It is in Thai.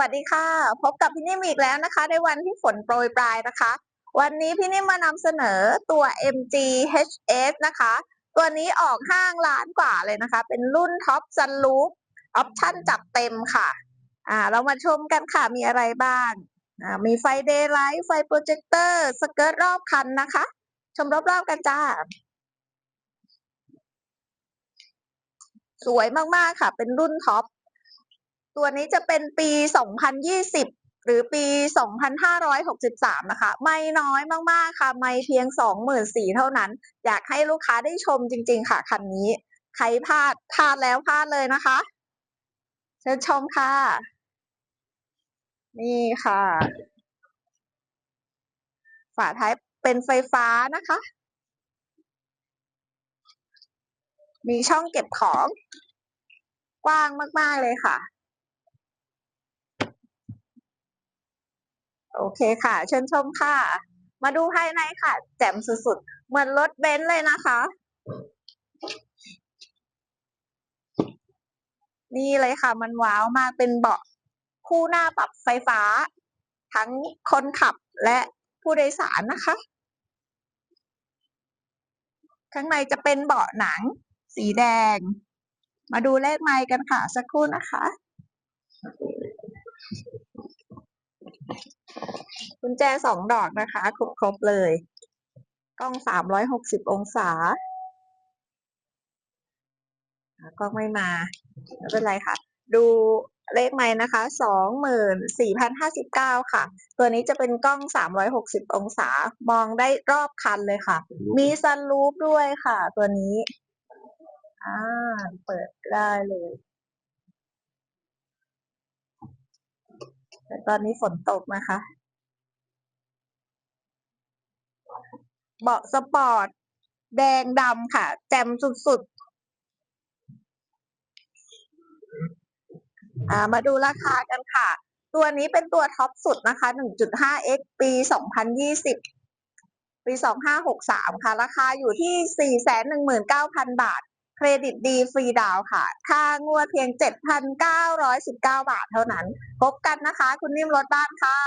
วัสดีค่ะ พบกับพี่นิ่มอีกแล้วนะคะ ในวันที่ฝนโปรยปลายนะคะ วันนี้พี่นิ่มมานำเสนอตัว MG HS นะคะ ตัวนี้ออกห้างล้านกว่าเลยนะคะ เป็นรุ่นท็อปซันลูปออปชั่นจับเต็มค่ะ อ่า เรามาชมกันค่ะ มีอะไรบ้าง อ่า มีไฟเดย์ไลท์ไฟโปรเจคเตอร์สเกิร์ตรอบคันนะคะ ชมรอบๆกันจ้า สวยมากๆค่ะ เป็นรุ่นท็อป ตัวนี้จะเป็นปี 2020 หรือปี 2563 นะคะ ไม่น้อยมากๆค่ะ ไม่เพียง 24,000เท่านั้น อยากให้ลูกค้าได้ชมจริง ๆ ค่ะคันนี้ ใครพลาดพลาดแล้วพลาดเลยนะคะ เชิญชมค่ะ นี่ค่ะ ฝาท้ายเป็นไฟฟ้านะคะ มีช่องเก็บของกว้างมาก ๆ เลยค่ะ โอเคค่ะ เชิญชมค่ะ มาดูภายในค่ะ แจ่มสุดๆ เหมือนรถเบนซ์เลยนะคะ นี่เลยค่ะ มันว้าวมากเป็นเบาะคู่หน้าปรับไฟฟ้า ทั้งคนขับและผู้โดยสารนะคะ ข้างในจะเป็นเบาะหนัง สีแดง มาดูเลขไมล์กันค่ะ สักครู่นะคะ กุญแจสองดอกนะคะ ครบๆเลยกล้องสามร้อยหกสิบองศากล้องไม่มาไม่เป็นไรค่ะ ดูเลขไม้นะคะสองหมื่นสี่พันห้าสิบเก้าค่ะ ตัวนี้จะเป็นกล้องสามร้อยหกสิบองศามองได้รอบคันเลยค่ะ มีซันรูฟด้วยค่ะ ตัวนี้อ่าเปิดได้เลยแต่ตอนนี้ฝนตกนะคะ เบาะสปอร์ต แดงดำค่ะ แจ่มสุดๆอ่ามาดูราคากันค่ะ ตัวนี้เป็นตัวท็อปสุดนะคะ 1.5x ปี 2020 ปี 2563 ค่ะ ราคาอยู่ที่ 419,000 บาท เครดิตดีฟรีดาวค่ะ ค่างวดเพียง 7,919 บาทเท่านั้น พบกันนะคะ คุณนิ่มรถบ้านค่ะ